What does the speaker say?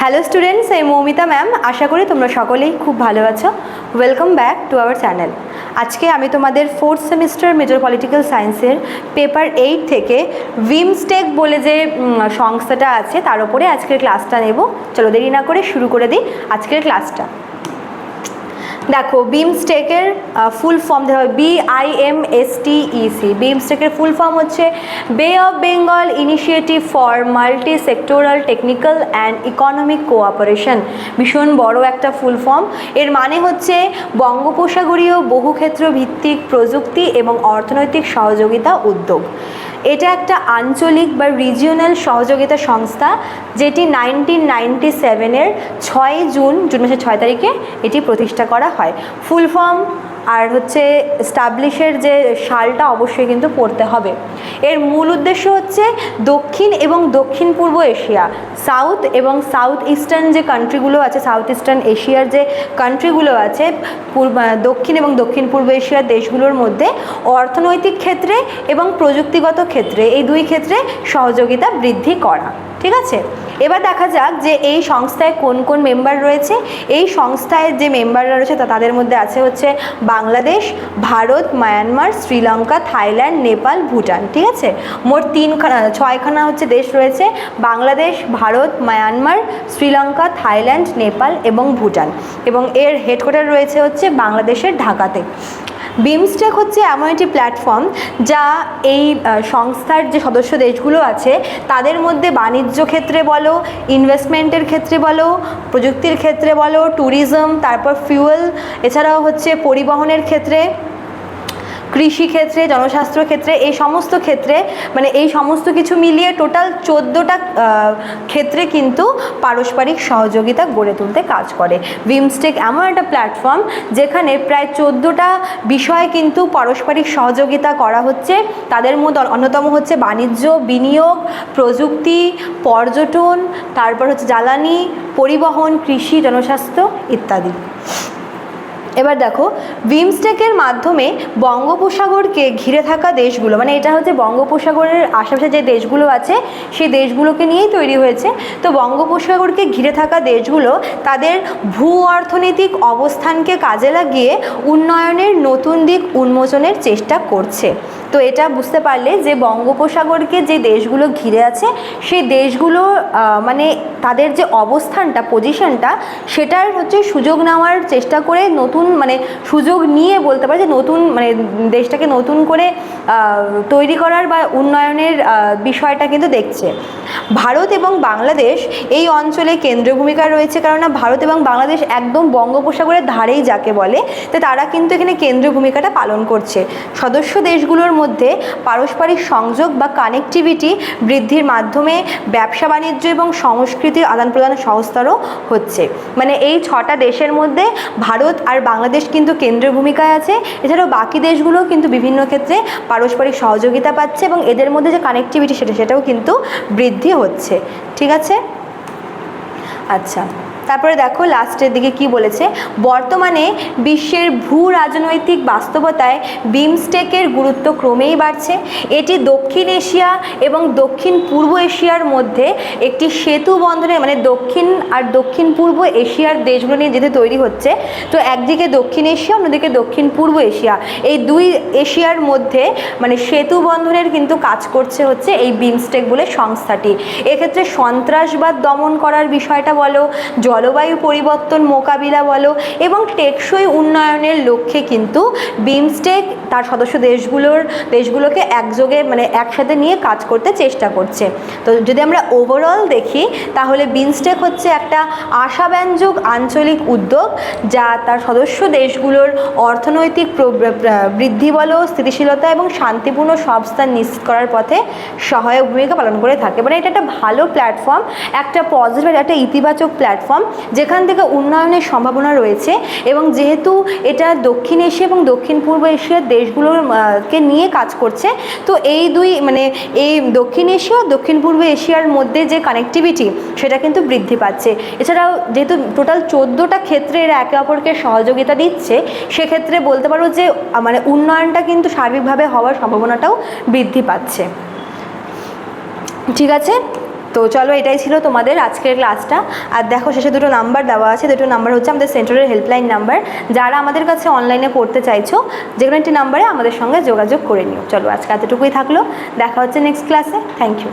Hello students এই Moumita ma'am আশা করি তোমরা সকলেই খুব ভালো আছো। Welcome back to our channel আজকে আমি তোমাদের ফোর্থ সেমিস্টার মেজর পলিটিক্যাল সায়েন্সের পেপার এইট থেকে উইমস্টেক বলে যে সংস্থাটা আছে, তার উপরে আজকের ক্লাসটা নেব। চলো দেরি না করে শুরু করে দিই আজকের ক্লাসটা দেখো বিমস্টেকের ফুল ফর্ম দেওয়া হবে B I M S T EC বিমস্টেকের full form হচ্ছে Bay of Bengal Initiative for Multi Sectoral Technical and Economic Cooperation ভীষণ বড় একটা ফুল ফর্ম এর মানে হচ্ছে বঙ্গোপসাগরীয় বহুক্ষেত্র ভিত্তিক প্রযুক্তি এবং অর্থনৈতিক সহযোগিতা উদ্যোগ। এটা একটা আঞ্চলিক বা রিজিওনাল সহযোগিতা সংস্থা, যেটি নাইনটিন নাইনটি সেভেনের ছয় জুন জুন মাসের ছয় তারিখে এটি প্রতিষ্ঠা করা হয়। ফুল ফর্ম আর হচ্ছে স্টাবলিশের যে সালটা অবশ্যই কিন্তু পড়তে হবে। এর মূল উদ্দেশ্য হচ্ছে দক্ষিণ এবং দক্ষিণ পূর্ব এশিয়া। সাউথ এবং সাউথ ইস্টার্ন যে কান্ট্রিগুলো আছে সাউথ ইস্টার্ন এশিয়ার যে কান্ট্রিগুলো আছে, পূর্ব দক্ষিণ এবং দক্ষিণ পূর্ব এশিয়ার দেশগুলোর মধ্যে অর্থনৈতিক ক্ষেত্রে এবং প্রযুক্তিগত ক্ষেত্রে এই দুই ক্ষেত্রে সহযোগিতা বৃদ্ধি করা। ঠিক আছে? এবার দেখা যাক যে এই সংস্থায় কোন কোন মেম্বার রয়েছে। এই সংস্থায় যে মেম্বাররা রয়েছে তা তাদের মধ্যে আছে হচ্ছে বাংলাদেশ, ভারত, মায়ানমার, শ্রীলঙ্কা, থাইল্যান্ড, নেপাল, ভুটান, ঠিক আছে? মোট তিনখানা ছয়খানা হচ্ছে দেশ রয়েছে, বাংলাদেশ, ভারত, মায়ানমার, শ্রীলঙ্কা, থাইল্যান্ড, নেপাল এবং ভুটান। এবং এর হেডকোয়ার্টার রয়েছে হচ্ছে বাংলাদেশের ঢাকাতে। বিমস্টেক হচ্ছে এমন একটি প্ল্যাটফর্ম যা এই সংস্থার যে সদস্য দেশগুলো আছে, তাদের মধ্যে বাণিজ্য ক্ষেত্রে বলো ইনভেস্টমেন্টের ক্ষেত্রে বলো, প্রযুক্তির ক্ষেত্রে বলো ট্যুরিজম তারপর ফিউয়েল এছাড়াও হচ্ছে পরিবহনের ক্ষেত্রে কৃষি ক্ষেত্রে জনস্বাস্থ্য ক্ষেত্রে এই সমস্ত ক্ষেত্রে মানে এই সমস্ত কিছু মিলিয়ে টোটাল চোদ্দোটা ক্ষেত্রে কিন্তু পারস্পরিক সহযোগিতা গড়ে তুলতে কাজ করে। বিমস্টেক এমন একটা প্ল্যাটফর্ম যেখানে প্রায় চোদ্দোটা বিষয়ে কিন্তু পারস্পরিক সহযোগিতা করা হচ্ছে। তাদের মধ্যে অন্যতম হচ্ছে বাণিজ্য, বিনিয়োগ, প্রযুক্তি, পর্যটন, তারপর হচ্ছে জ্বালানি, পরিবহন, কৃষি, জনস্বাস্থ্য ইত্যাদি। এবার দেখো বিমস্টেকের মাধ্যমে বঙ্গোপসাগরকে ঘিরে থাকা দেশগুলো মানে এটা হচ্ছে বঙ্গোপসাগরের আশেপাশে যে দেশগুলো আছে, সেই দেশগুলোকে নিয়েই তৈরি হয়েছে। তো বঙ্গোপসাগরকে ঘিরে থাকা দেশগুলো তাদের ভূ অর্থনৈতিক অবস্থানকে কাজে লাগিয়ে উন্নয়নের নতুন দিক উন্মোচনের চেষ্টা করছে। তো এটা বুঝতে পারলে যে বঙ্গোপসাগরকে যে দেশগুলো ঘিরে আছে, সেই দেশগুলো মানে তাদের যে অবস্থানটা পজিশনটা সেটার হচ্ছে সুযোগ নেওয়ার চেষ্টা করে নতুন মানে সুযোগ নিয়ে বলতে পারে যে নতুন মানে দেশটাকে নতুন করে তৈরি করার বা উন্নয়নের বিষয়টা কিন্তু দেখছে। ভারত এবং বাংলাদেশ এই অঞ্চলে কেন্দ্র ভূমিকা রয়েছে কেননা ভারত এবং বাংলাদেশ একদম বঙ্গোপসাগরের ধারেই যাকে বলে, তো তারা কিন্তু এখানে কেন্দ্রীয় ভূমিকাটা পালন করছে। সদস্য দেশগুলোর মধ্যে পারস্পরিক সংযোগ বা কানেক্টিভিটি বৃদ্ধির মাধ্যমে ব্যবসা বাণিজ্য এবং সংস্কৃতির আদান প্রদান সহজতর হচ্ছে। মানে এই ছটা দেশের মধ্যে ভারত আর বাংলাদেশ কিন্তু কেন্দ্রীয় ভূমিকায় আছে। এছাড়াও বাকি দেশগুলোও কিন্তু বিভিন্ন ক্ষেত্রে পারস্পরিক সহযোগিতা পাচ্ছে এবং এদের মধ্যে যে কানেক্টিভিটি সেটা, সেটাও কিন্তু বৃদ্ধি হচ্ছে। ঠিক আছে? আচ্ছা। তারপরে দেখো লাস্টের দিকে কি বলেছে? বর্তমানে বিশ্বের ভূ রাজনৈতিক বাস্তবতায় বিমস্টেকের গুরুত্ব ক্রমেই বাড়ছে। এটি দক্ষিণ এশিয়া এবং দক্ষিণ পূর্ব এশিয়ার মধ্যে একটি সেতু বন্ধনের মানে দক্ষিণ আর দক্ষিণ পূর্ব এশিয়ার দেশগুলো নিয়ে যেতে তৈরি হচ্ছে, তো একদিকে দক্ষিণ এশিয়া, অন্যদিকে দক্ষিণ পূর্ব এশিয়া। এই দুই এশিয়ার মধ্যে মানে সেতু বন্ধনের কিন্তু কাজ করছে হচ্ছে এই বিমস্টেক বলে সংস্থাটি। এক্ষেত্রে সন্ত্রাসবাদ দমন করার বিষয়টা বলো জলবায়ু পরিবর্তন মোকাবিলা বলো এবং টেকসই উন্নয়নের লক্ষ্যে কিন্তু বিমস্টেক তার সদস্য দেশগুলোর, দেশগুলোকে একযোগে মানে একসাথে নিয়ে কাজ করতে চেষ্টা করছে। তো যদি আমরা ওভারঅল দেখি, তাহলে বিমস্টেক হচ্ছে একটা আশাব্যঞ্জক আঞ্চলিক উদ্যোগ যা তার সদস্য দেশগুলোর অর্থনৈতিক বৃদ্ধি বলো, স্থিতিশীলতা এবং শান্তিপূর্ণ সবস্থান নিশ্চিত করার পথে সহায়ক ভূমিকা পালন করে থাকে। মানে এটা একটা ভালো প্ল্যাটফর্ম একটা পজিটিভ একটা ইতিবাচক প্ল্যাটফর্ম যেখান থেকে উন্নয়নের সম্ভাবনা রয়েছে এবং যেহেতু এটা দক্ষিণ এশিয়া এবং দক্ষিণ পূর্ব এশিয়ার দেশগুলোর কে নিয়ে কাজ করছে, তো এই দুই মানে এই দক্ষিণ এশিয়া দক্ষিণ পূর্ব এশিয়ার মধ্যে যে কানেক্টিভিটি সেটা কিন্তু বৃদ্ধি পাচ্ছে। এছাড়াও যেহেতু টোটাল চোদ্দোটা ক্ষেত্রে এরা একে অপরকে সহযোগিতা দিচ্ছে, সেক্ষেত্রে বলতে পারো যে মানে উন্নয়নটা কিন্তু সার্বিকভাবে হওয়ার সম্ভাবনাটাও বৃদ্ধি পাচ্ছে। ঠিক আছে? তো চলো, এটাই ছিল তোমাদের আজকের ক্লাসটা আর দেখো, শেষে দুটো নাম্বার দেওয়া আছে। দুটো নাম্বার হচ্ছে আমাদের সেন্টারের হেল্পলাইন নাম্বার যারা আমাদের কাছে অনলাইনে পড়তে চাইছো, যে কোনো একটি নাম্বারে আমাদের সঙ্গে যোগাযোগ করে নিও। চলো, আজকে এতটুকুই থাকল। দেখা হচ্ছে নেক্সট ক্লাসে থ্যাংক ইউ